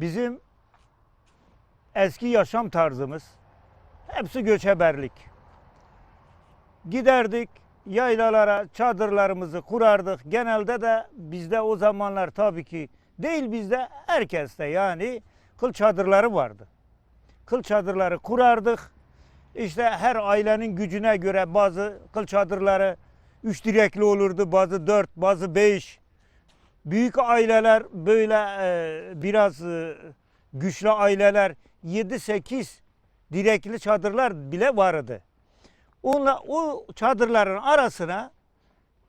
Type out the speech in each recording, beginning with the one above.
Bizim eski yaşam tarzımız hepsi göçeberlik. Giderdik yaylalara çadırlarımızı kurardık. Genelde de bizde o zamanlar tabii ki değil bizde herkeste yani kıl çadırları vardı. Kıl çadırları kurardık. İşte her ailenin gücüne göre bazı kıl çadırları üç direkli olurdu, bazı dört, bazı beş. Büyük aileler böyle e, biraz e, güçlü aileler 7-8 direkli çadırlar bile vardı. Onunla, o çadırların arasına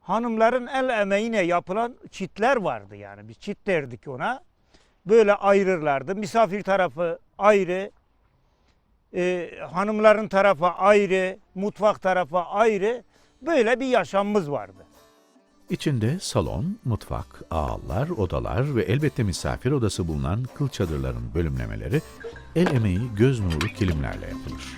hanımların el emeğine yapılan çitler vardı yani. Biz çit derdik ona. Böyle ayırırlardı. Misafir tarafı ayrı, e, hanımların tarafı ayrı, mutfak tarafı ayrı. Böyle bir yaşamımız vardı. İçinde salon, mutfak, ağlar, odalar ve elbette misafir odası bulunan kıl çadırların bölümlemeleri el emeği göz nuru kilimlerle yapılır.